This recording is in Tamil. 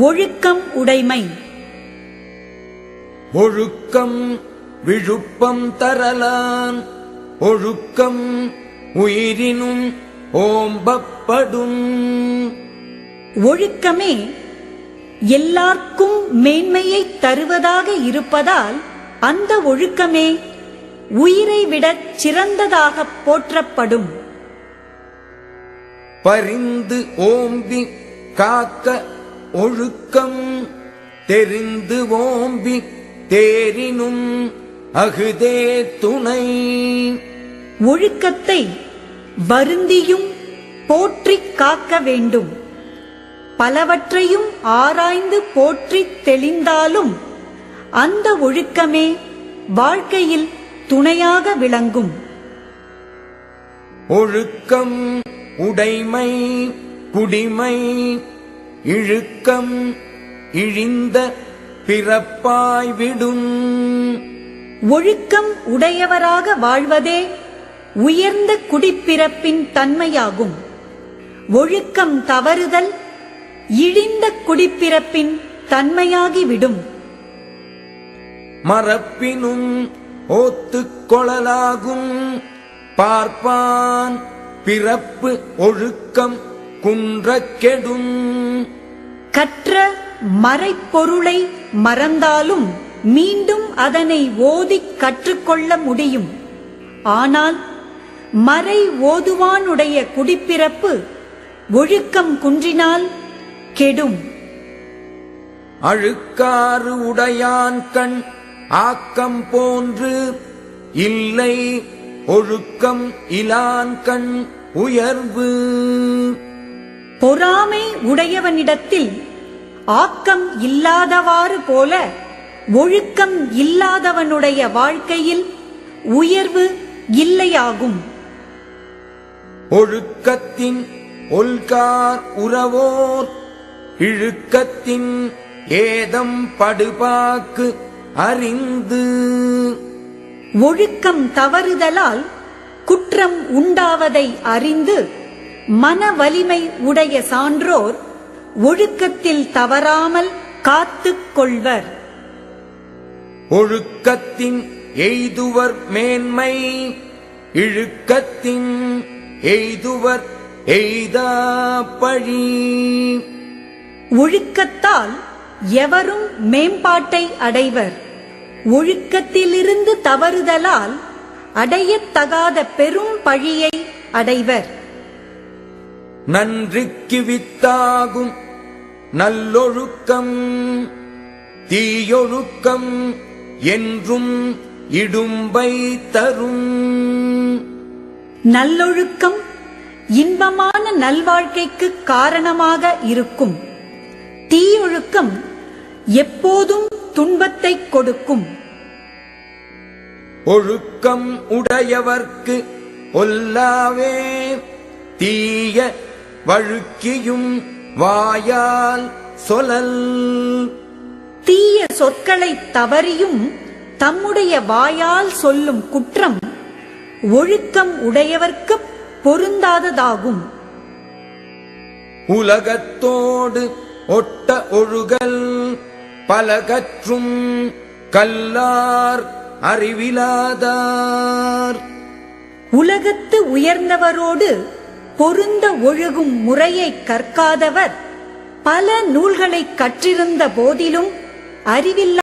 ஒழுக்கம் உடைமை. ஒழுக்கம் விழுப்பம் தரலான். ஒழுக்கம் உயிரினும் ஓம்பப்படும். ஒழுக்கமே எல்லார்க்கும் மேன்மையை தருவதாக இருப்பதால் அந்த ஒழுக்கமே உயிரை விடச் சிறந்ததாகப் போற்றப்படும். பரிந்து ஓம்பி காக்க ஒழுக்கம் தெரிந்து ஓம்பி தேரினும் அகுதே துணை. ஒழுக்கத்தை வருந்தியும் போற்றிக் காக்க வேண்டும். பலவற்றையும் ஆராய்ந்து போற்றித் தெளிந்தாலும் அந்த ஒழுக்கமே வாழ்க்கையில் துணையாக விளங்கும். ஒழுக்கம் உடைமை குடிமை இழுக்கம் இழிந்த பிறப்பாய் விடும் ஒழுக்கம் உடையவராக வாழ்வதே உயர்ந்த குடிப்பிறப்பின் தன்மையாகும். ஒழுக்கம் தவறுதல் இழிந்த குடிப்பிறப்பின் தன்மையாகிவிடும். மறப்பினும் ஓத்துக் கொளலாகும் பார்ப்பான் பிறப்பு ஒழுக்கம் குன்றக் கெடும். கற்ற மறைப்பொருளை மறந்தாலும் மீண்டும் அதனை ஓதிக் கற்றுக்கொள்ள முடியும். ஆனால் மறை ஓதுவானுடைய குடிப்பிறப்பு ஒழுக்கம் குன்றினால் கெடும். அழுக்காறு உடையான் கண் ஆக்கம் போன்று இல்லை ஒழுக்கம் இலான் கண் உயர்வு. பொறாமை உடையவனிடத்தில் ஆக்கம் இல்லாதவாறு போல ஒழுக்கம் இல்லாதவனுடைய வாழ்க்கையில் உயர்வு இல்லையாகும். ஒழுக்கத்தின் ஒல்கார் உறவோர் இழுக்கத்தின் ஏதம் படுபாக்கு அறிந்து. ஒழுக்கம் தவறுதலால் குற்றம் உண்டாவதை அறிந்து மன வலிமை உடைய சான்றோர் ஒழுக்கத்தில் தவறாமல் காத்துக் கொள்வர். ஒழுக்கத்தின் எய்துவர் மேன்மை இழுக்கத்தின் எய்துவர் எய்தா பழி. ஒழுக்கத்தால் எவரும் மேம்பாட்டை அடைவர். ஒழுக்கத்திலிருந்து தவறுதலால் அடையத்தகாத பெரும் பழியை அடைவர். நன்றிக்கு வித்தாகும் நல்லொழுக்கம் தீயொழுக்கம் என்றும் இடும்பை தரும் நல்லொழுக்கம் இன்பமான நல்வாழ்க்கைக்கு காரணமாக இருக்கும். தீயொழுக்கம் எப்போதும் துன்பத்தை கொடுக்கும். ஒழுக்கம் உடையவர்க்கு ஒல்லாவே தீய வழுக்கியும் வாயால் சொலல். தீய சொற்களை தவறியும் தம்முடைய வாயால் சொல்லும் குற்றம் ஒழுக்கம் உடையவர்க்கு பொருந்தாததாகும். உலகத்தோடு ஒட்ட ஒழுகல் பலகற்றும் கல்லார் அறிவிலாதார். உலகத்து உயர்ந்தவரோடு பொருந்த ஒழுகும் முறையை கற்காதவர் பல நூல்களை கற்றிருந்த போதிலும் அறிவில்லா